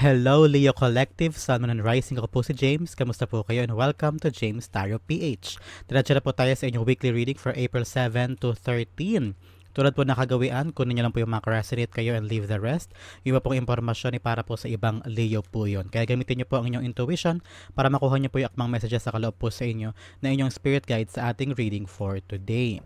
Hello Leo Collective, Sun, Moon, and Rising. Ako po si James. Kamusta po kayo? And welcome to James Tarot PH. Diretso na po tayo sa inyong weekly reading for April 7 to 13. Tulad po nakagawian, kunin nyo lang po yung mga resonate kayo and leave the rest. Yung iba pong impormasyon ay para po sa ibang Leo po yun. Kaya gamitin nyo po ang inyong intuition para makuha nyo po yung akmang messages sa kaloob po sa inyo na inyong spirit guide sa ating reading for today.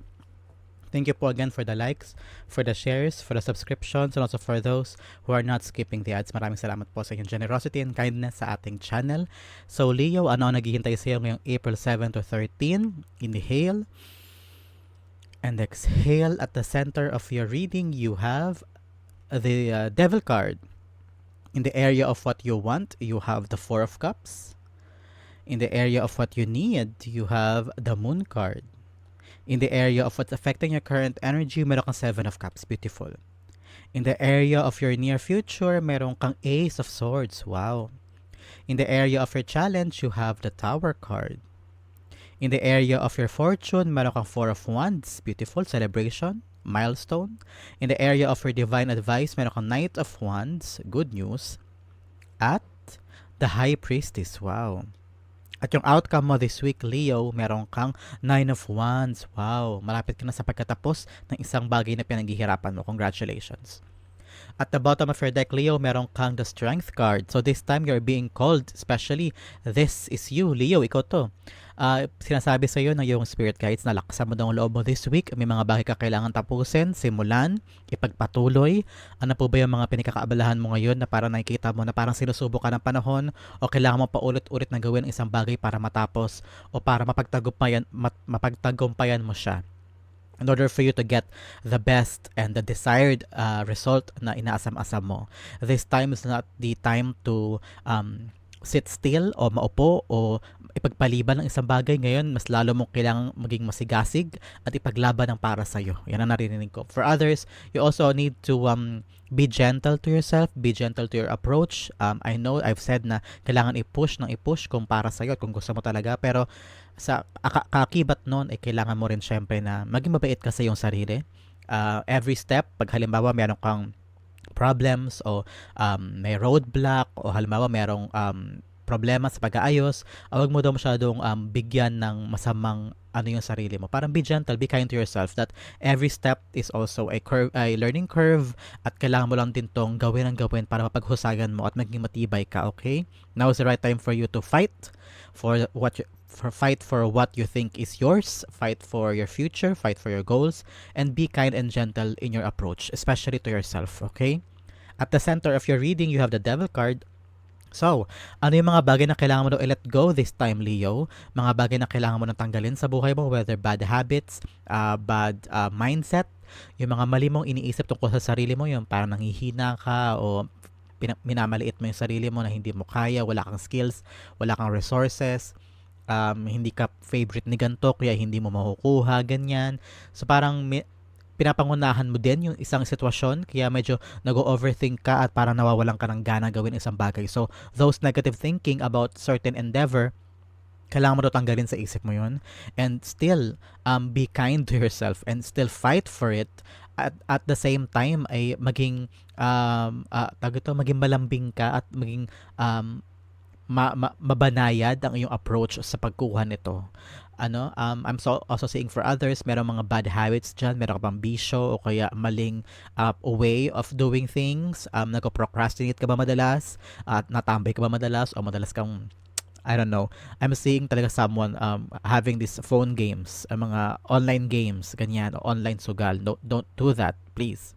Thank you po again for the likes, for the shares, for the subscriptions, and also for those who are not skipping the ads. Maraming salamat po sa inyong generosity and kindness sa ating channel. So Leo, ano ang naghihintay sa iyo ngayong April 7 to 13? Inhale and exhale. At the center of your reading, you have the uh, Devil card. In the area of what you want, you have the Four of Cups. In the area of what you need, you have the Moon card In the area of what's affecting your current energy, meron kang Seven of Cups. Beautiful. In the area of your near future, meron kang Ace of Swords. Wow. In the area of your challenge, you have the Tower card. In the area of your fortune, meron kang Four of Wands. Beautiful. Celebration. Milestone. In the area of your divine advice, meron kang Knight of Wands. Good news. At the High Priestess. Wow. At yung outcome mo this week, Leo, meron kang Nine of Wands. Wow, malapit ka na sa pagkatapos ng isang bagay na pinaghihirapan mo. Congratulations. At the bottom of your deck, Leo, meron kang the Strength card. So this time, you're being called, especially, this is you, Leo, ikaw to uh, sinasabi sa iyo ng iyong spirit guides na laksan mo daw loob mo this week. May mga bagay ka kailangan tapusin, simulan, ipagpatuloy. Ano po ba yung mga pinagkakaabalahan mo ngayon na parang nakikita mo na parang sinusubok ka ng panahon o kailangan mo paulit-ulit na gawin ang isang bagay para matapos o para mapagtagumpayan, mat, mapagtagumpayan mo siya in order for you to get the best and the desired uh, result na inaasam-asam mo. This time is not the time to um, sit still o maupo o ipagpaliban ng isang bagay ngayon, mas lalo mong kailangang maging masigasig at ipaglaban ng para sa iyo. Yan ang narinig ko. For others, you also need to um, be gentle to yourself, be gentle to your approach. Um, I know I've said na kailangan i-push ng i-push kung para sa iyo at kung gusto mo talaga, pero sa kakibat noon ay kailangan mo rin syempre na maging mabait ka sa iyong sarili. Uh, every step, pag halimbawa meron kang problems o um, may roadblock o halimbawa merong um, problema sa pag-aayos, huwag mo daw masyadong um, bigyan ng masamang ano yung sarili mo. Parang be gentle, be kind to yourself that every step is also a curve, a learning curve at kailangan mo lang din tong gawin ang gawin para mapaghusagan mo at maging matibay ka, okay? Now is the right time for you to fight for what you, for fight for what you think is yours, fight for your future, fight for your goals, and be kind and gentle in your approach, especially to yourself, okay? At the center of your reading, you have the Devil card, So, ano yung mga bagay na kailangan mo daw i-let go this time, Leo? Mga bagay na kailangan mo nang tanggalin sa buhay mo, whether bad habits, uh, bad uh, mindset, yung mga mali mong iniisip tungkol sa sarili mo, yung parang nanghihina ka o minamaliit mo yung sarili mo na hindi mo kaya, wala kang skills, wala kang resources, um, hindi ka favorite ni ganto, kaya hindi mo makukuha, ganyan. So parang may, pinapangunahan mo din yung isang sitwasyon kaya medyo nag-overthink ka at parang nawawalan ka ng gana gawin isang bagay. So, those negative thinking about certain endeavor, kailangan mo daw tanggalin sa isip mo yun. And still, um, be kind to yourself and still fight for it. At, at the same time, ay maging, um, uh, tag ito, maging malambing ka at maging um, ma- ma- mabanayad ang iyong approach sa pagkuha nito. Ano, um, I'm so, also seeing for others, meron mga bad habits dyan, meron ka bisyo o kaya maling uh, way of doing things, um, nagko-procrastinate ka ba madalas, at natambay ka ba madalas, o madalas kang I don't know. I'm seeing talaga someone um, having these phone games, uh, mga online games, ganyan, online sugal. No, don't do that, please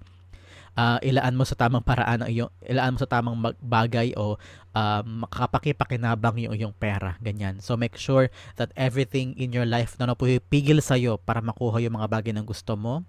uh, ilaan mo sa tamang paraan ang iyong ilaan mo sa tamang bagay o um, makakapakipakinabang yung iyong pera ganyan so make sure that everything in your life na napupigil sa iyo para makuha yung mga bagay ng gusto mo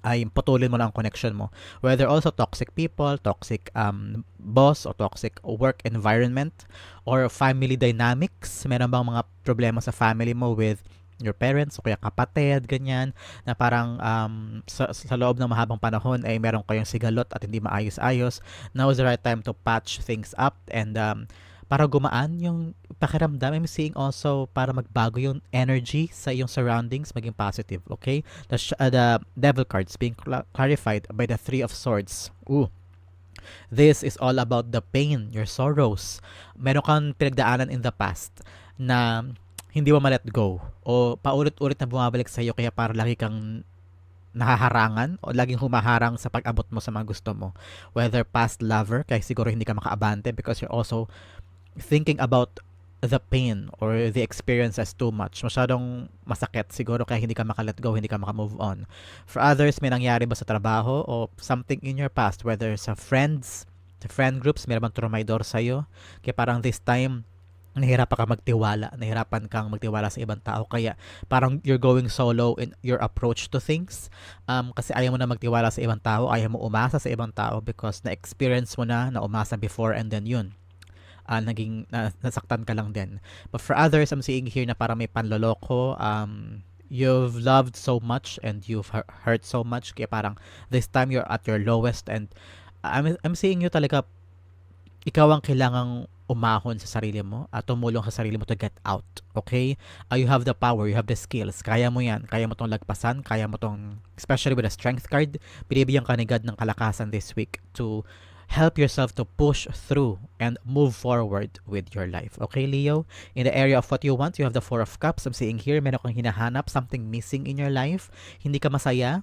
ay putulin mo lang ang connection mo. Whether also toxic people, toxic um, boss, o toxic work environment, or family dynamics. Meron bang mga problema sa family mo with your parents o kaya kapatid, ganyan, na parang um, sa, sa loob ng mahabang panahon ay meron kayong sigalot at hindi maayos-ayos. Now is the right time to patch things up and um, para gumaan yung pakiramdam. I'm seeing also para magbago yung energy sa iyong surroundings, maging positive, okay? The, uh, the devil cards being cl- clarified by the three of swords. Ooh, This is all about the pain, your sorrows. Meron kang pinagdaanan in the past na hindi mo ma-let go o paulit-ulit na bumabalik sa iyo kaya para lagi kang nahaharangan o laging humaharang sa pag-abot mo sa mga gusto mo. Whether past lover, kaya siguro hindi ka makaabante because you're also thinking about the pain or the experiences too much. Masyadong masakit siguro kaya hindi ka makalet go, hindi ka makamove on. For others, may nangyari ba sa trabaho o something in your past, whether sa friends, sa friend groups, may bang trumaydor sa'yo. Kaya parang this time, nahirapan ka magtiwala, nahirapan kang magtiwala sa ibang tao. Kaya parang you're going solo in your approach to things. Um, kasi ayaw mo na magtiwala sa ibang tao, ayaw mo umasa sa ibang tao because na-experience mo na na umasa before and then yun uh, naging na, nasaktan ka lang din. But for others, I'm seeing here na parang may panloloko, um, you've loved so much and you've hurt so much kaya parang this time you're at your lowest and I'm, I'm seeing you talaga ikaw ang kailangang umahon sa sarili mo at tumulong sa sarili mo to get out. Okay? Uh, you have the power, you have the skills. Kaya mo yan. Kaya mo tong lagpasan. Kaya mo tong, especially with a strength card, binibigyan ka ni God ng kalakasan this week to help yourself to push through and move forward with your life. Okay, Leo? In the area of what you want, you have the Four of Cups. I'm seeing here, meron kang hinahanap, something missing in your life. Hindi ka masaya,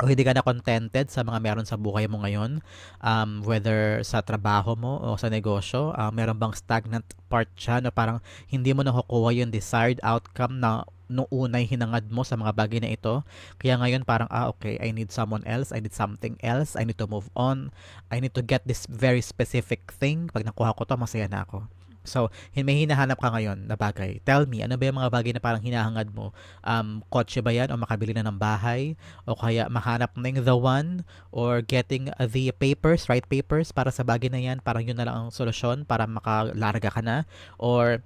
o hindi ka na contented sa mga meron sa buhay mo ngayon, um, whether sa trabaho mo o sa negosyo, uh, meron bang stagnant part siya na parang hindi mo nakukuha yung desired outcome na nung unay hinangad mo sa mga bagay na ito. Kaya ngayon parang, ah, okay, I need someone else, I need something else, I need to move on, I need to get this very specific thing. Pag nakuha ko to, masaya na ako. So, may hinahanap ka ngayon na bagay. Tell me, ano ba yung mga bagay na parang hinahangad mo? Um, kotse ba yan? O makabili na ng bahay? O kaya mahanap ng the one? Or getting the papers, right papers para sa bagay na yan? Parang yun na lang ang solusyon para makalarga ka na? Or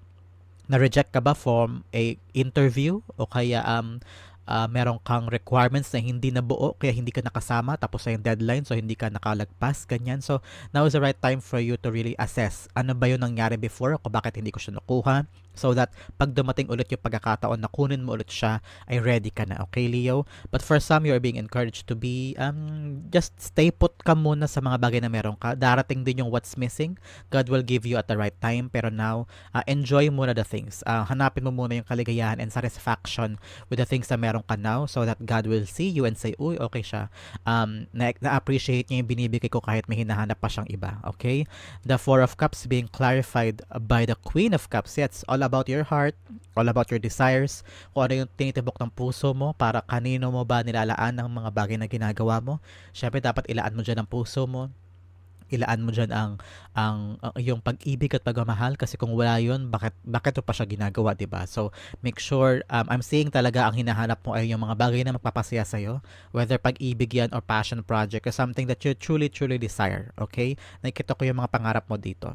na-reject ka ba from a interview o kaya um uh, meron kang requirements na hindi nabuo kaya hindi ka nakasama tapos sa yung deadline so hindi ka nakalagpas ganyan. So now is the right time for you to really assess ano ba yung nangyari before o bakit hindi ko siya nakuha so that pag dumating ulit yung pagkakataon na kunin mo ulit siya ay ready ka na. Okay Leo? But for some you are being encouraged to be um just stay put ka muna sa mga bagay na meron ka. Darating din yung what's missing. God will give you at the right time. Pero now uh, enjoy muna the things. Uh, hanapin mo muna yung kaligayahan and satisfaction with the things na meron ka now so that God will see you and say uy okay siya. Um na- na-appreciate niya yung binibigay ko kahit may hinahanap pa siyang iba. Okay? The four of cups being clarified by the queen of cups. Yeah, it's all about your heart, all about your desires, kung ano yung tinitibok ng puso mo, para kanino mo ba nilalaan ng mga bagay na ginagawa mo. Syempre, dapat ilaan mo dyan ang puso mo, ilaan mo dyan ang, ang, ang yung pag-ibig at pagmamahal kasi kung wala yun, bakit, bakit pa siya ginagawa, ba diba? So, make sure, um, I'm seeing talaga ang hinahanap mo ay yung mga bagay na magpapasaya sa'yo, whether pag-ibig yan or passion project or something that you truly, truly desire, okay? Nakikita ko yung mga pangarap mo dito.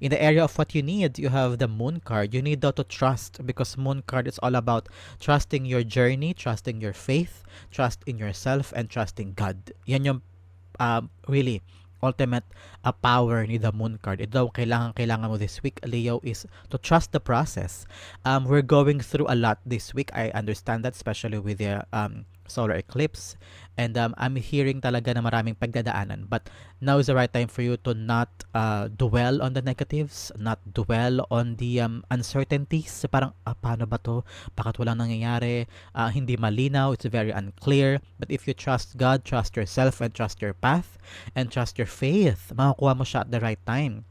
In the area of what you need, you have the moon card. You need though to trust because moon card is all about trusting your journey, trusting your faith, trust in yourself, and trusting God. Yan yung um, really ultimate uh, power ni the moon card. Ito kailangan kailangan mo this week, Leo, is to trust the process. Um, we're going through a lot this week. I understand that, especially with the um, solar eclipse. And um, I'm hearing talaga na maraming pagdadaanan. But now is the right time for you to not uh, dwell on the negatives, not dwell on the um, uncertainties. Parang, ah, paano ba to? Bakit walang nangyayari? Uh, hindi malinaw. It's very unclear. But if you trust God, trust yourself, and trust your path, and trust your faith, makukuha mo siya at the right time.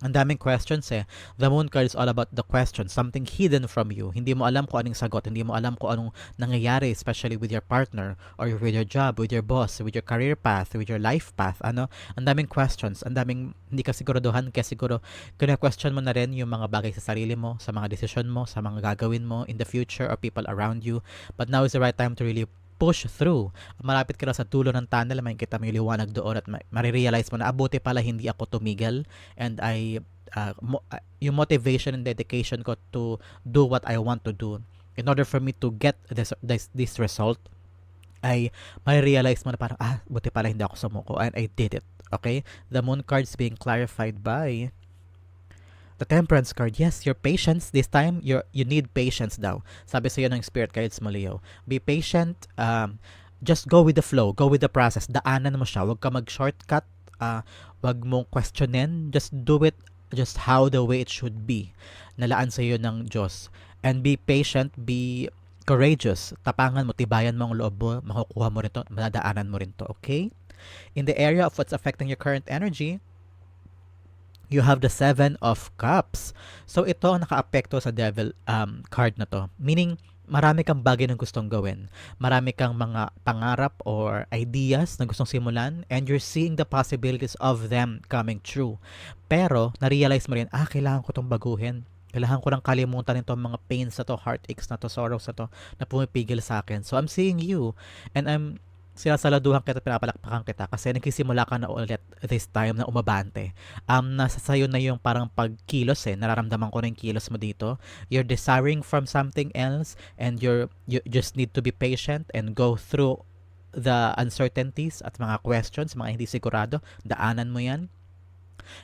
Ang daming questions eh. The moon card is all about the question, something hidden from you. Hindi mo alam kung anong sagot, hindi mo alam kung anong nangyayari, especially with your partner, or with your job, with your boss, with your career path, with your life path. Ano? Ang daming questions, ang daming hindi ka siguraduhan, kaya siguro kina-question mo na rin yung mga bagay sa sarili mo, sa mga decision mo, sa mga gagawin mo in the future or people around you. But now is the right time to really push through. Malapit ka na sa dulo ng tunnel, may kita mo yung liwanag doon at marirealize mo na abuti pala hindi ako tumigil and I uh, mo, uh, yung motivation and dedication ko to do what I want to do. In order for me to get this this, this result ay marirealize mo na parang ah buti pala hindi ako sumuko and I did it. Okay? The moon cards being clarified by The Temperance card, yes, your patience, this time, you you need patience daw. Sabi sa iyo ng Spirit guides mo, Leo. Be patient, um, just go with the flow, go with the process. Daanan mo siya, huwag ka mag-shortcut, uh, wag mong questionin. Just do it just how the way it should be. Nalaan sa iyo ng Diyos. And be patient, be courageous. Tapangan mo, tibayan mo ang loob mo, makukuha mo rin to, madadaanan mo rin to, okay? In the area of what's affecting your current energy, you have the Seven of Cups. So ito ang nakaapekto sa Devil um, card na to. Meaning, marami kang bagay na gustong gawin. Marami kang mga pangarap or ideas na gustong simulan and you're seeing the possibilities of them coming true. Pero, na-realize mo rin, ah, kailangan ko itong baguhin. Kailangan ko nang kalimutan itong mga pains na to, heartaches na to, sorrows na to, na pumipigil sa akin. So, I'm seeing you and I'm sinasaladuhan kita, pinapalakpakan kita kasi nagsisimula ka na ulit this time na umabante. Um, nasa sayo na yung parang pagkilos eh. Nararamdaman ko na yung kilos mo dito. You're desiring from something else and you're, you just need to be patient and go through the uncertainties at mga questions, mga hindi sigurado. Daanan mo yan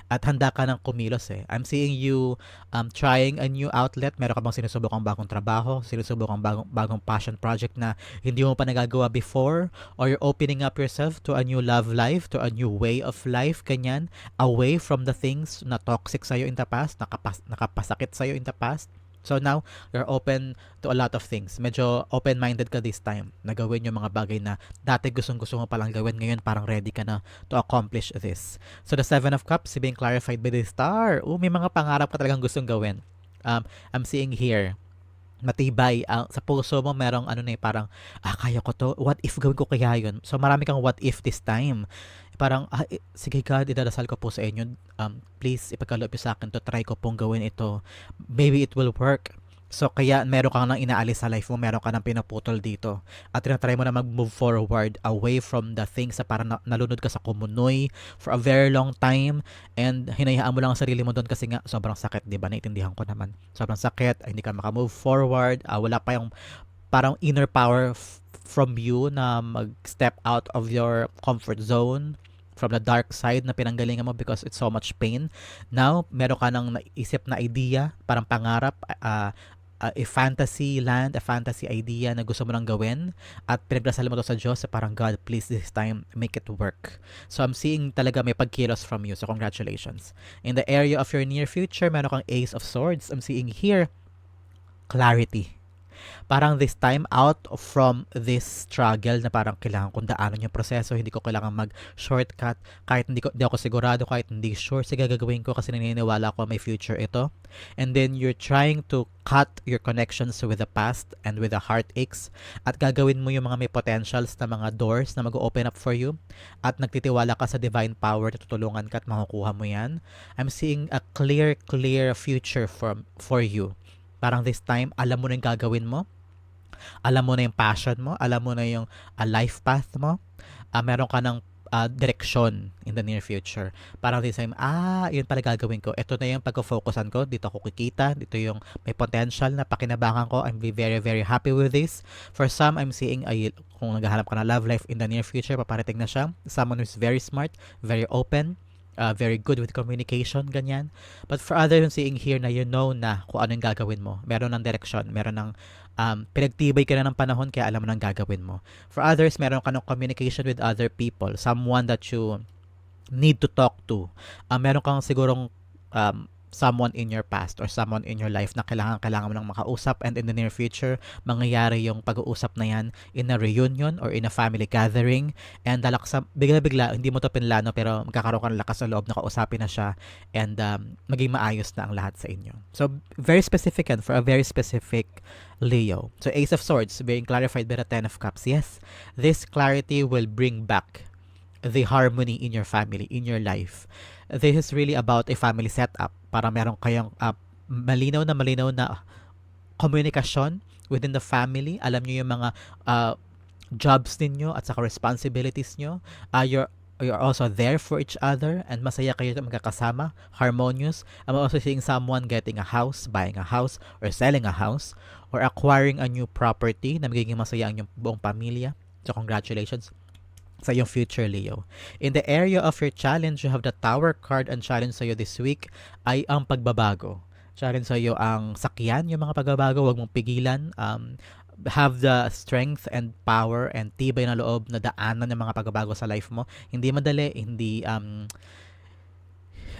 at handa ka ng kumilos eh. I'm seeing you um, trying a new outlet. Meron ka bang sinusubukang bagong trabaho, sinusubukang bagong, bagong passion project na hindi mo pa nagagawa before? Or you're opening up yourself to a new love life, to a new way of life, kanyan, away from the things na toxic sa'yo in the past, nakapas, nakapasakit sa'yo in the past. So now, you're open to a lot of things. Medyo open-minded ka this time na gawin yung mga bagay na dati gustong-gusto mo palang gawin. Ngayon parang ready ka na to accomplish this. So the Seven of Cups being clarified by the star. Oh, may mga pangarap ka talagang gustong gawin. Um, I'm seeing here, matibay ang sa puso mo merong ano na eh, parang ah kaya ko to. What if gawin ko kaya yun? So marami kang what if this time. Parang ah, eh, sige God idadasal ko po sa inyo. Um, please ipagkaloob sa akin to. Try ko pong gawin ito. Maybe it will work So, kaya meron kang nang inaalis sa life mo, meron ka nang pinaputol dito. At tinatry mo na mag-move forward away from the things na parang na- nalunod ka sa kumunoy for a very long time and hinayaan mo lang ang sarili mo doon kasi nga sobrang sakit, di ba? Naintindihan ko naman. Sobrang sakit, hindi ka makamove forward, uh, wala pa yung parang inner power f- from you na mag-step out of your comfort zone from the dark side na pinanggalingan mo because it's so much pain. Now, meron ka nang naisip na idea, parang pangarap, uh, uh, a fantasy land, a fantasy idea na gusto mo nang gawin at pinagdasal mo to sa Diyos sa parang God, please this time make it work. So I'm seeing talaga may pagkilos from you. So congratulations. In the area of your near future, meron kang Ace of Swords. I'm seeing here clarity parang this time out from this struggle na parang kailangan kong daanan yung proseso, hindi ko kailangan mag-shortcut, kahit hindi, ko, hindi ako sigurado, kahit hindi sure, sige gagawin ko kasi naniniwala ko may future ito. And then you're trying to cut your connections with the past and with the heartaches at gagawin mo yung mga may potentials na mga doors na mag-open up for you at nagtitiwala ka sa divine power na tutulungan ka at makukuha mo yan. I'm seeing a clear, clear future for, for you Parang this time, alam mo na yung gagawin mo. Alam mo na yung passion mo. Alam mo na yung uh, life path mo. Uh, meron ka ng uh, direction in the near future. Parang this time, ah, yun pala gagawin ko. Ito na yung pagko-focusan ko. Dito ako kikita. Dito yung may potential na pakinabangan ko. I'm very, very happy with this. For some, I'm seeing, ay, kung naghahanap ka na love life in the near future, paparating na siya. Someone who's very smart, very open, uh, very good with communication, ganyan. But for others, yung seeing here na you know na kung ano yung gagawin mo. Meron ng direction, meron ng um, pinagtibay ka na ng panahon kaya alam mo nang gagawin mo. For others, meron ka ng communication with other people, someone that you need to talk to. Uh, meron kang sigurong um, someone in your past or someone in your life na kailangan kailangan mo nang makausap and in the near future mangyayari yung pag-uusap na yan in a reunion or in a family gathering and dalak sa bigla-bigla hindi mo to pinlano pero magkakaroon ka ng lakas sa loob na kausapin na siya and um, maging maayos na ang lahat sa inyo. So very specific and for a very specific Leo. So Ace of Swords being clarified by the Ten of Cups. Yes, this clarity will bring back the harmony in your family, in your life. This is really about a family setup para meron kayong uh, malinaw na malinaw na komunikasyon within the family. Alam niyo yung mga uh, jobs ninyo at saka responsibilities nyo. Uh, you're you're also there for each other and masaya kayo magkakasama, harmonious. I'm also seeing someone getting a house, buying a house, or selling a house, or acquiring a new property na magiging masaya ang inyong buong pamilya. So congratulations sa iyong future Leo. In the area of your challenge, you have the Tower card and challenge sa iyo this week ay ang pagbabago. Challenge sa iyo ang sakyan, yung mga pagbabago, huwag mong pigilan. Um, have the strength and power and tibay na loob na daanan ng mga pagbabago sa life mo. Hindi madali, hindi um,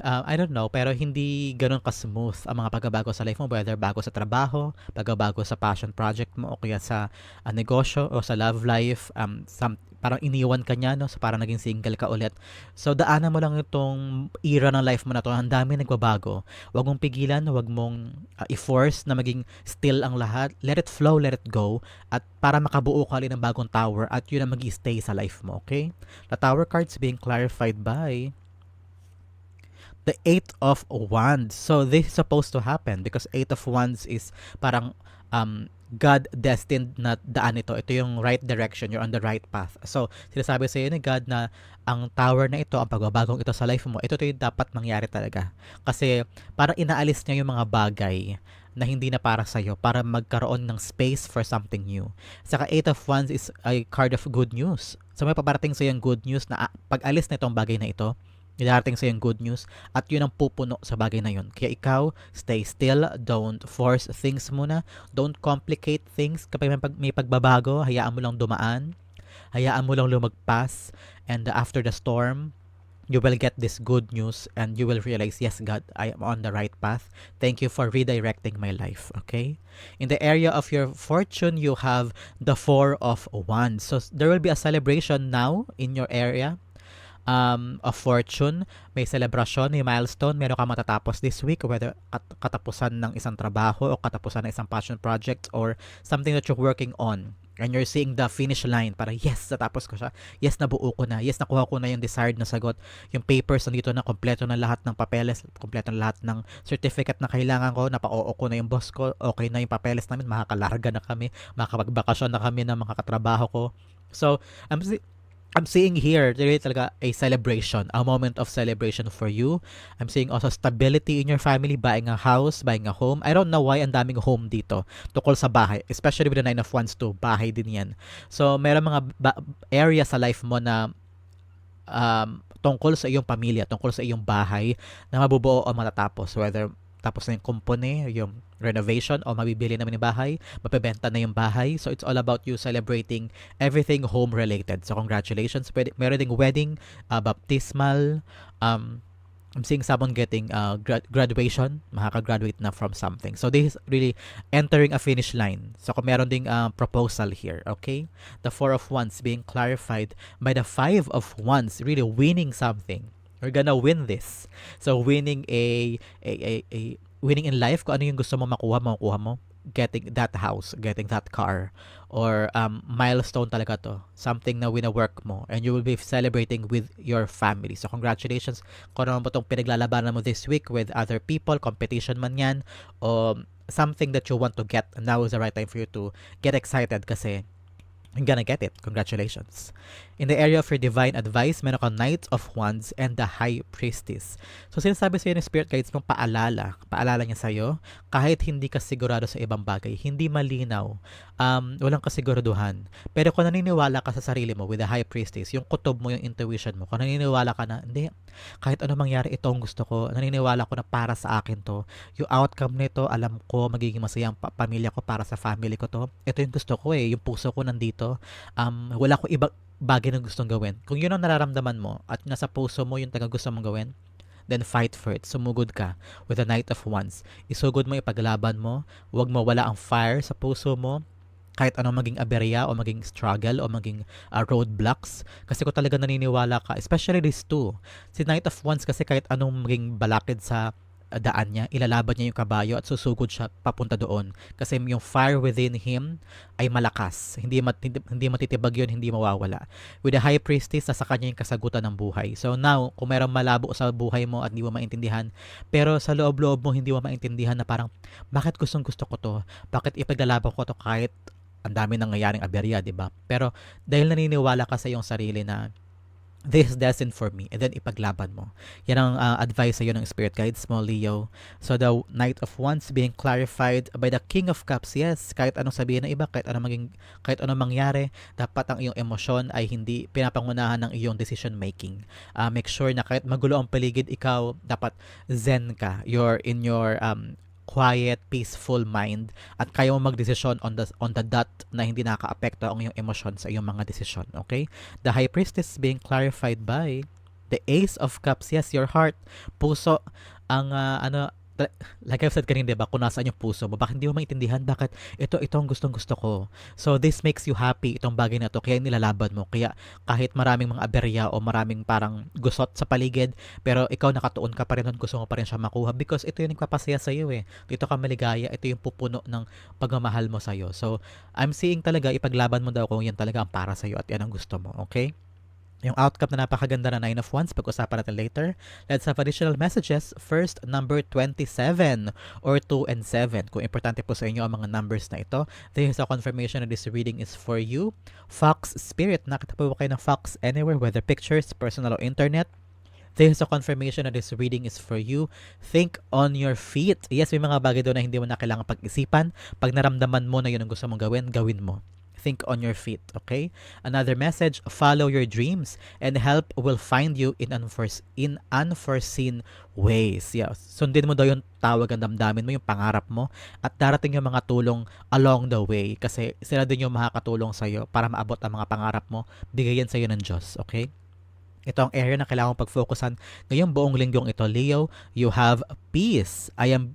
uh, I don't know, pero hindi ganun ka-smooth ang mga pagbabago sa life mo, whether bago sa trabaho, pagbabago sa passion project mo, o kaya sa uh, negosyo, o sa love life, um, some, parang iniwan ka niya, no? So, parang naging single ka ulit. So, daanan mo lang itong era ng life mo na to. Ang dami nagbabago. Huwag mong pigilan, huwag mong uh, i-force na maging still ang lahat. Let it flow, let it go. At para makabuo ka rin ng bagong tower at yun ang mag stay sa life mo, okay? The tower cards being clarified by the Eight of Wands. So, this is supposed to happen because Eight of Wands is parang um, God destined na daan ito. Ito yung right direction. You're on the right path. So, sinasabi sa iyo ni God na ang tower na ito, ang pagbabagong ito sa life mo, ito, ito yung dapat mangyari talaga. Kasi parang inaalis niya yung mga bagay na hindi na para sa'yo para magkaroon ng space for something new. Saka Eight of Wands is a card of good news. So may paparating sa yung good news na ah, pag alis na itong bagay na ito, Idarating sa yung good news at yun ang pupuno sa bagay na yun. Kaya ikaw, stay still, don't force things muna, don't complicate things. Kapag may, pag, may pagbabago, hayaan mo lang dumaan, hayaan mo lang lumagpas, and after the storm, you will get this good news and you will realize, yes, God, I am on the right path. Thank you for redirecting my life. Okay? In the area of your fortune, you have the Four of Wands. So there will be a celebration now in your area um, of fortune, may celebration, may milestone, meron ka matatapos this week, whether kat- katapusan ng isang trabaho o katapusan ng isang passion project or something that you're working on. And you're seeing the finish line, para yes, natapos ko siya. Yes, nabuo ko na. Yes, nakuha ko na yung desired na sagot. Yung papers nandito na, kompleto na lahat ng papeles, kompleto na lahat ng certificate na kailangan ko, napa-oo ko na yung boss ko, okay na yung papeles namin, makakalarga na kami, makakapagbakasyon na kami ng mga katrabaho ko. So, I'm I'm seeing here really talaga a celebration, a moment of celebration for you. I'm seeing also stability in your family, buying a house, buying a home. I don't know why ang daming home dito tukol sa bahay, especially with the Nine of Wands too. Bahay din yan. So, meron mga ba- area sa life mo na um, tungkol sa iyong pamilya, tungkol sa iyong bahay na mabubuo o matatapos. Whether tapos na yung kumpone, yung renovation o mabibili naman yung bahay, mapebenta na yung bahay. So it's all about you celebrating everything home related. So congratulations. Pwede, meron ding wedding, uh, baptismal, um, I'm seeing someone getting uh, grad- graduation, makaka-graduate na from something. So this is really entering a finish line. So kung meron ding uh, proposal here, okay? The Four of Wands being clarified by the Five of Wands, really winning something. We're gonna win this. So winning a a, a, a winning in life, kung ano yung gusto mo makuha, makukuha mo. Getting that house, getting that car, or um, milestone talaga to. Something na wina-work mo and you will be celebrating with your family. So congratulations kung ano mo itong pinaglalabanan mo this week with other people, competition man yan, o something that you want to get. Now is the right time for you to get excited kasi you're gonna get it. Congratulations. In the area of your divine advice, meron kang Knight of Wands and the High Priestess. So sinasabi sa iyo ng Spirit Guides mong paalala, paalala niya sa iyo, kahit hindi ka sigurado sa ibang bagay, hindi malinaw, um, walang kasiguraduhan. Pero kung naniniwala ka sa sarili mo with the High Priestess, yung kutob mo, yung intuition mo, kung naniniwala ka na, hindi, kahit ano mangyari, ito ang gusto ko, naniniwala ko na para sa akin to, yung outcome nito, alam ko, magiging masayang pa- pamilya ko para sa family ko to, ito yung gusto ko eh, yung puso ko nandito, um, wala ko ibang bagay na gustong gawin. Kung yun ang nararamdaman mo at nasa puso mo yung taga gusto mong gawin, then fight for it. Sumugod ka with the Knight of Wands. Isugod mo ipaglaban mo. Huwag mo wala ang fire sa puso mo kahit anong maging aberya o maging struggle o maging uh, roadblocks. Kasi kung talaga naniniwala ka, especially these two, si Knight of Wands kasi kahit anong maging balakid sa daan niya, ilalaban niya yung kabayo at susugod siya papunta doon. Kasi yung fire within him ay malakas. Hindi, mat, hindi, matitibag yun, hindi mawawala. With the high priestess, nasa kanya yung kasagutan ng buhay. So now, kung merong malabo sa buhay mo at hindi mo maintindihan, pero sa loob-loob mo hindi mo maintindihan na parang, bakit gustong gusto ko to? Bakit ipaglalaban ko to kahit ang dami nang nangyayaring aberya, di ba? Pero dahil naniniwala ka sa iyong sarili na this is destined for me and then ipaglaban mo. Yan ang uh, advice sa iyo ng Spirit Guide, Small Leo. So the Knight of Wands being clarified by the King of Cups. Yes, kahit anong sabihin ng iba, kahit anong maging kahit anong mangyari, dapat ang iyong emosyon ay hindi pinapangunahan ng iyong decision making. Uh, make sure na kahit magulo ang paligid, ikaw dapat zen ka. You're in your um, quiet, peaceful mind at kaya mo magdesisyon on the on the dot na hindi nakakaapekto ang iyong emosyon sa iyong mga desisyon, okay? The high priestess being clarified by The Ace of Cups, yes, your heart, puso, ang ah, ano, like I've said kanina, diba, kung nasaan yung puso mo, bakit hindi mo maintindihan, bakit ito, ito ang gustong gusto ko. So, this makes you happy, itong bagay na to, kaya nilalaban mo. Kaya kahit maraming mga aberya o maraming parang gusot sa paligid, pero ikaw nakatuon ka pa rin doon, gusto mo pa rin siya makuha because ito yung nagpapasaya sa iyo eh. Dito ka maligaya, ito yung pupuno ng pagmamahal mo sa iyo. So, I'm seeing talaga, ipaglaban mo daw kung yan talaga ang para sa iyo at yan ang gusto mo, okay? Yung outcome na napakaganda na 9 of Wands, pag-usapan natin later. Let's have additional messages. First, number 27 or 2 and 7. Kung importante po sa inyo ang mga numbers na ito, there is a confirmation that this reading is for you. Fox Spirit, nakita po kayo ng Fox anywhere, whether pictures, personal or internet? There is a confirmation that this reading is for you. Think on your feet. Yes, may mga bagay doon na hindi mo na kailangan pag-isipan. Pag naramdaman mo na yun ang gusto mong gawin, gawin mo think on your feet, okay? Another message, follow your dreams and help will find you in, unfores- in unforeseen ways. Yeah. Sundin mo daw yung tawag ang damdamin mo, yung pangarap mo at darating yung mga tulong along the way kasi sila din yung makakatulong sa'yo para maabot ang mga pangarap mo. Bigayan sa'yo ng Diyos, okay? Ito ang area na kailangan pagfokusan ngayong buong linggong ito. Leo, you have peace. I am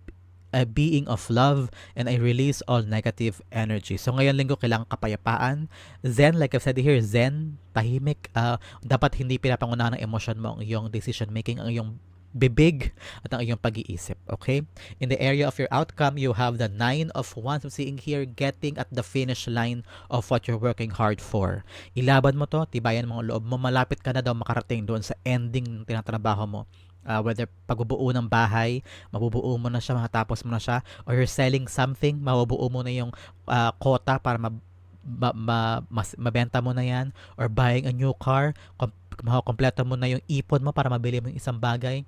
a being of love and I release all negative energy. So ngayon linggo kailangan kapayapaan. Zen, like I've said here, Zen, tahimik. Uh, dapat hindi pinapangunahan ng emotion mo ang iyong decision making, ang iyong bibig at ang iyong pag-iisip. Okay? In the area of your outcome, you have the nine of wands. I'm seeing here, getting at the finish line of what you're working hard for. Ilaban mo to, tibayan mo ang loob mo. Malapit ka na daw makarating doon sa ending ng tinatrabaho mo uh, whether pagbubuo ng bahay, mabubuo mo na siya, matapos mo na siya, or you're selling something, mabubuo mo na yung uh, quota para ma, ma, ma, mas, mabenta mo na yan, or buying a new car, kom, makukompleto mo na yung ipon mo para mabili mo yung isang bagay,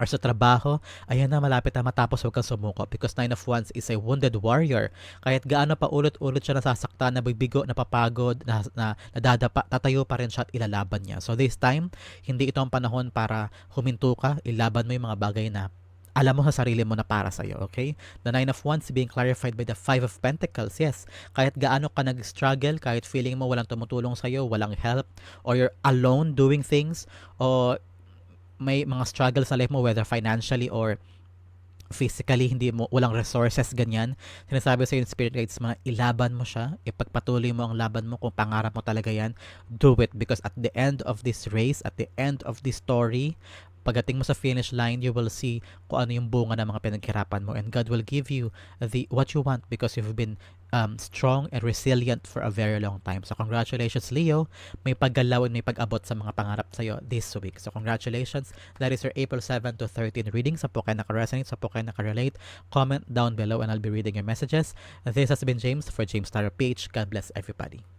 or sa trabaho, ayan na malapit na matapos huwag kang sumuko because Nine of Wands is a wounded warrior. Kahit gaano pa ulit-ulit siya nasasaktan, nabibigo, napapagod, na, na, nadadapa, tatayo pa rin siya at ilalaban niya. So this time, hindi ito ang panahon para huminto ka, ilaban mo yung mga bagay na alam mo sa sarili mo na para sa'yo, okay? The Nine of Wands being clarified by the Five of Pentacles, yes. Kahit gaano ka nag-struggle, kahit feeling mo walang tumutulong sa'yo, walang help, or you're alone doing things, o may mga struggles sa life mo whether financially or physically hindi mo walang resources ganyan. Sinasabi sa yung spirit guides mga ilaban mo siya ipagpatuloy mo ang laban mo kung pangarap mo talaga yan. Do it because at the end of this race at the end of this story pagdating mo sa finish line, you will see kung ano yung bunga ng mga pinaghirapan mo and God will give you the what you want because you've been um, strong and resilient for a very long time. So congratulations Leo, may paggalaw and may pag-abot sa mga pangarap sa iyo this week. So congratulations. That is your April 7 to 13 reading. Sa po kayo naka-resonate, sa po kayo naka-relate, comment down below and I'll be reading your messages. This has been James for James Tarot Page. God bless everybody.